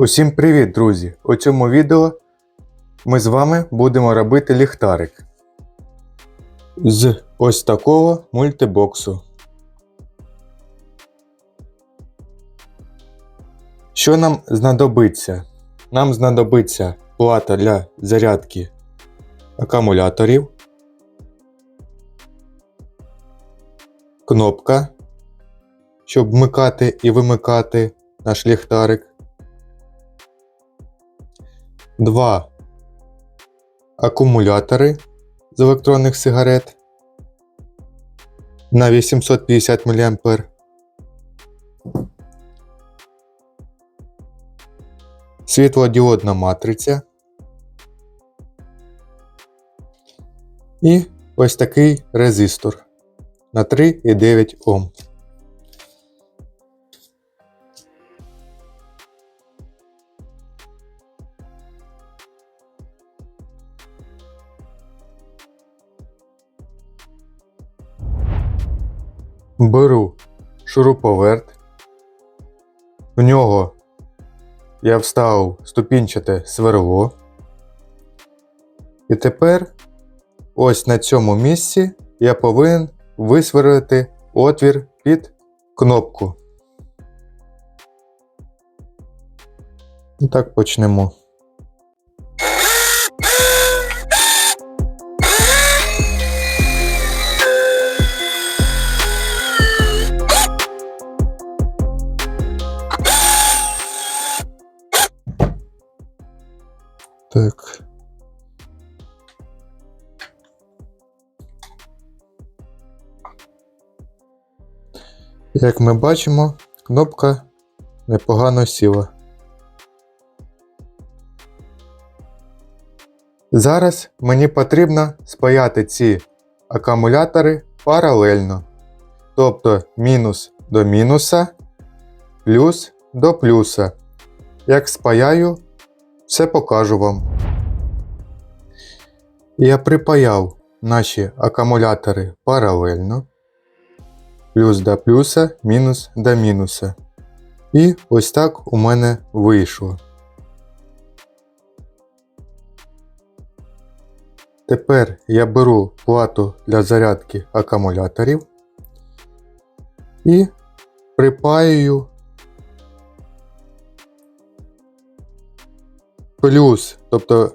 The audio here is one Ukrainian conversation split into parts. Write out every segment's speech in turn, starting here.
Усім привіт, друзі! У цьому відео ми з вами будемо робити ліхтарик з ось такого мультибоксу. Що нам знадобиться? Нам знадобиться плата для зарядки акумуляторів, кнопка, щоб вмикати і вимикати наш ліхтарик. Два акумулятори з електронних сигарет на 850 мА. Світлодіодна матриця. І ось такий резистор на 3,9 Ом. Беру шуруповерт. В нього я вставив ступінчате сверло. І тепер ось на цьому місці я повинен висверлити отвір під кнопку. І так почнемо. Як ми бачимо, кнопка непогано сіла. Зараз мені потрібно спаяти ці акумулятори паралельно. Тобто мінус до мінуса, плюс до плюса. Як спаяю, все покажу вам. Я припаяв наші акумулятори паралельно. Плюс до плюса, мінус до мінуса. І ось так у мене вийшло. Тепер я беру плату для зарядки акумуляторів і припаюю плюс, тобто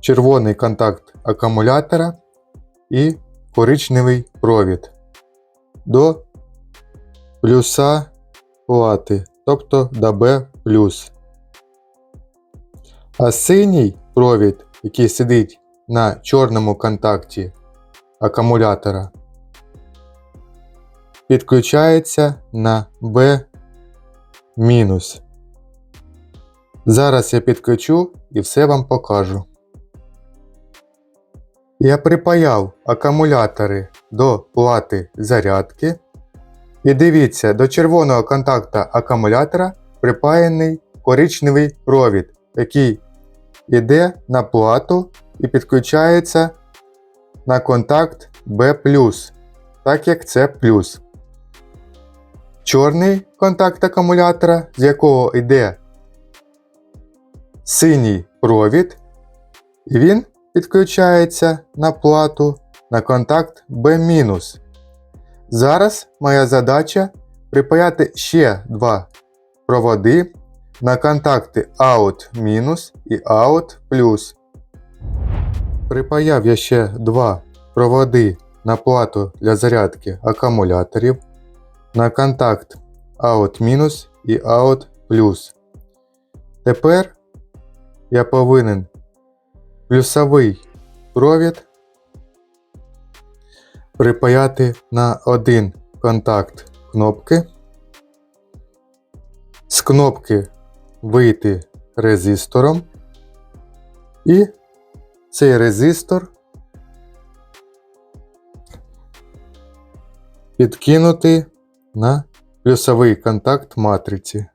червоний контакт акумулятора і коричневий провід до плюса плати, тобто до B+. А синій провід, який сидить на чорному контакті акумулятора, підключається на B-. Зараз я підключу і все вам покажу. Я припаяв акумулятори до плати зарядки. І дивіться, до червоного контакта акумулятора припаяний коричневий провід, який йде на плату і підключається на контакт B+, так як це плюс. Чорний контакт акумулятора, з якого йде синій провід, він підключається на плату на контакт B-. Зараз моя задача припаяти ще два проводи на контакти OUT- і OUT+. Припаяв я ще два проводи на плату для зарядки акумуляторів на контакт OUT- і OUT+. Тепер я повинен плюсовий провід припаяти на один контакт кнопки. З кнопки вийти резистором. І цей резистор підкинути на плюсовий контакт матриці.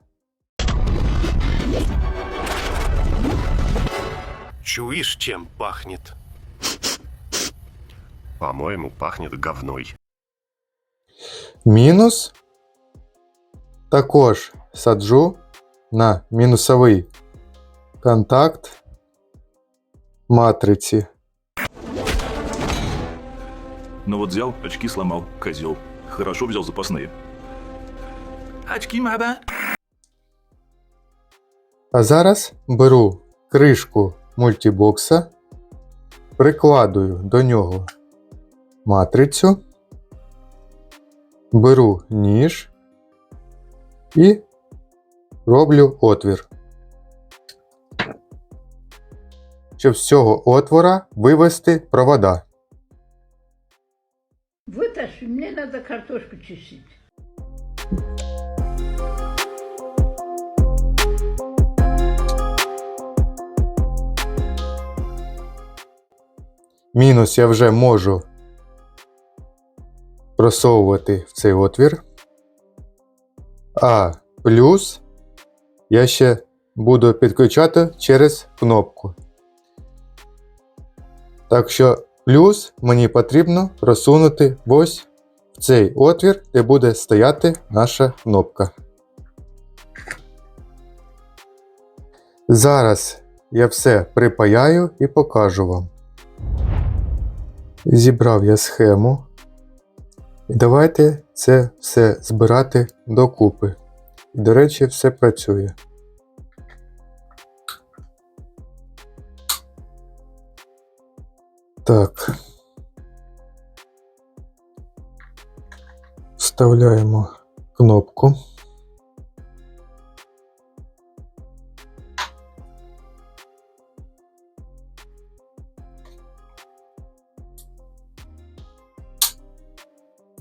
Чуешь, чем пахнет? По-моему, пахнет говной. Мінус також саджу на мінусовий контакт матриці. Ну вот взял, очки сломал, козел. Хорошо взял запасные. Очки надо. А зараз беру кришку Мультибокса, прикладую до нього матрицю, беру ніж і роблю отвір. Щоб з цього отвора вивести провода. Вытащи, мне надо картошку чистить. Мінус я вже можу просовувати в цей отвір. А плюс я ще буду підключати через кнопку. Так що плюс мені потрібно просунути ось в цей отвір, де буде стояти наша кнопка. Зараз я все припаяю і покажу вам. Зібрав я схему. І давайте це все збирати докупи. І, до речі, все працює. Так. Вставляємо кнопку.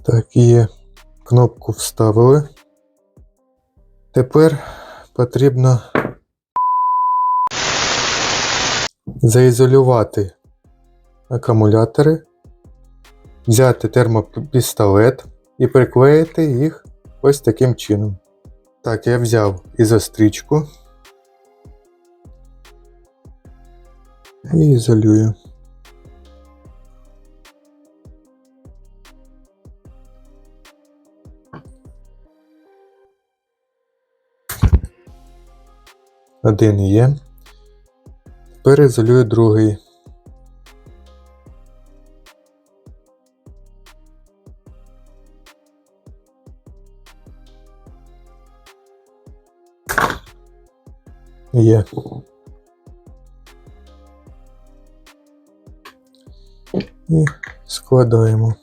Так, є. Кнопку вставили. Тепер потрібно заізолювати акумулятори, взяти термопістолет і приклеїти їх ось таким чином. Так, я взяв ізострічку і ізолюю. Один є. Тепер ізолюю другий. Є. І складаємо.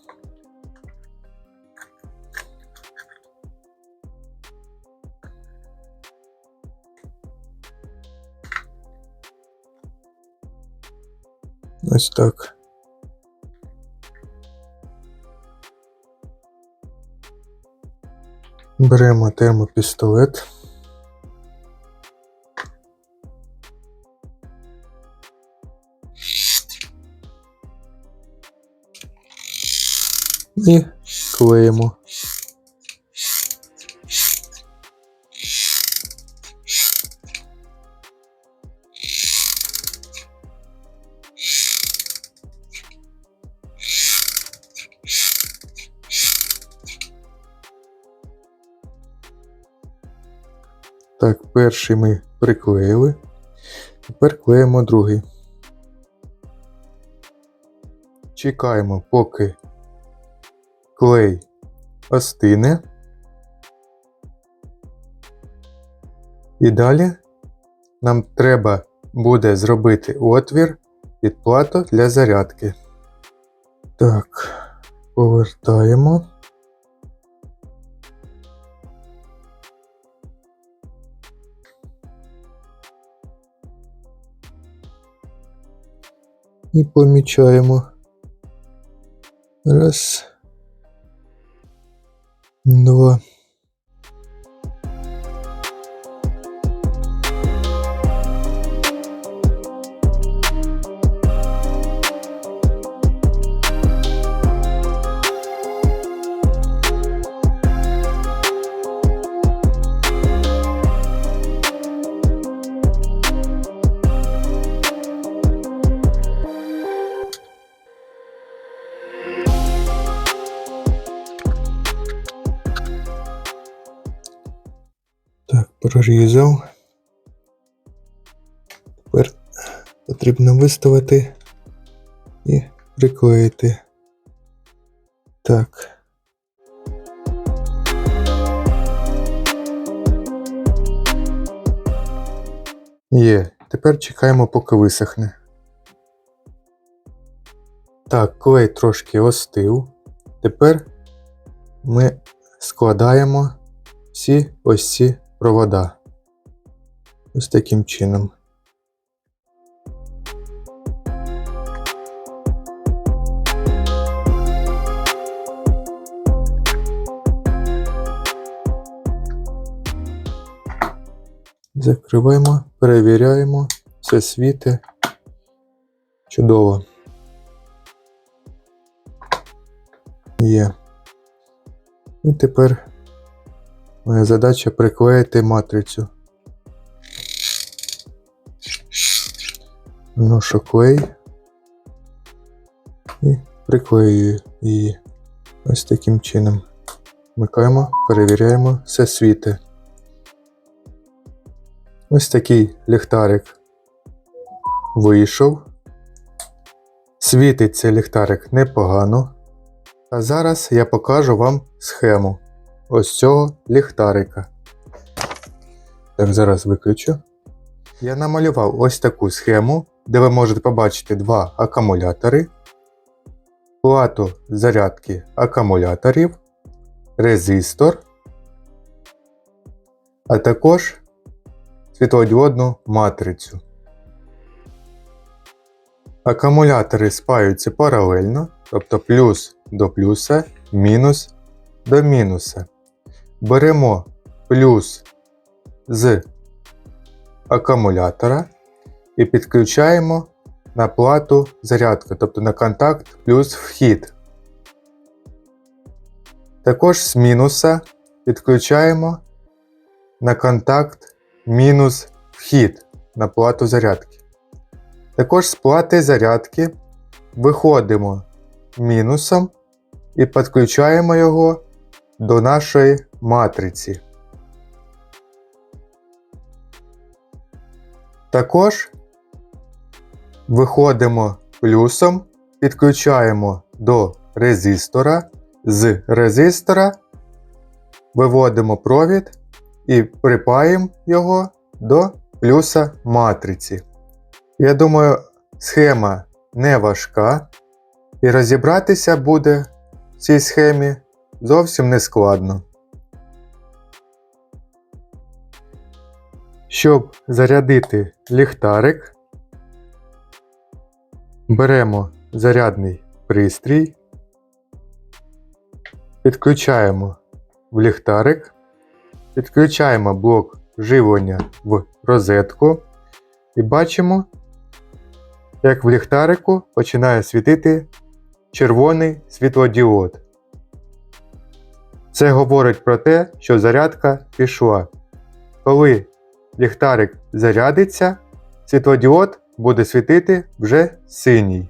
Ось так. Беремо термопістолет. І клеїмо. Так, перший ми приклеїли. Тепер клеїмо другий. Чекаємо, поки клей остине. І далі нам треба буде зробити отвір під плату для зарядки. Так, повертаємо. І помічаємо. Раз. Два. прорізав. Тепер потрібно виставити і приклеїти. Так. Є, тепер чекаємо, поки висохне. Так, клей трошки остив. Тепер ми складаємо всі ось ці провода. Ось таким чином. Закриваємо, перевіряємо, все світе. Чудово. Є. І тепер задача приклеїти матрицю. Вношу клей і приклеюю її ось таким чином. Вмикаємо, перевіряємо, все світе. Ось такий ліхтарик вийшов. Світить цей ліхтарик непогано. А зараз я покажу вам схему ось цього ліхтарика. Так, зараз виключу. Я намалював ось таку схему, де ви можете побачити два акумулятори, плату зарядки акумуляторів, резистор, а також світлодіодну матрицю. Акумулятори спаються паралельно, тобто плюс до плюса, мінус до мінуса. Беремо плюс з акумулятора і підключаємо на плату зарядки, тобто на контакт плюс вхід. Також з мінуса підключаємо на контакт мінус вхід на плату зарядки. Також з плати зарядки виходимо мінусом і підключаємо його до нашої матриці. Також виходимо плюсом, підключаємо до резистора, з резистора виводимо провід і припаємо його до плюса матриці. Я думаю, схема не важка, і розібратися буде в цій схемі зовсім не складно. Щоб зарядити ліхтарик, беремо зарядний пристрій, підключаємо в ліхтарик, підключаємо блок живлення в розетку і бачимо, як в ліхтарику починає світити червоний світлодіод. Це говорить про те, що зарядка пішла. Коли ліхтарик зарядиться, світлодіод буде світити вже синій.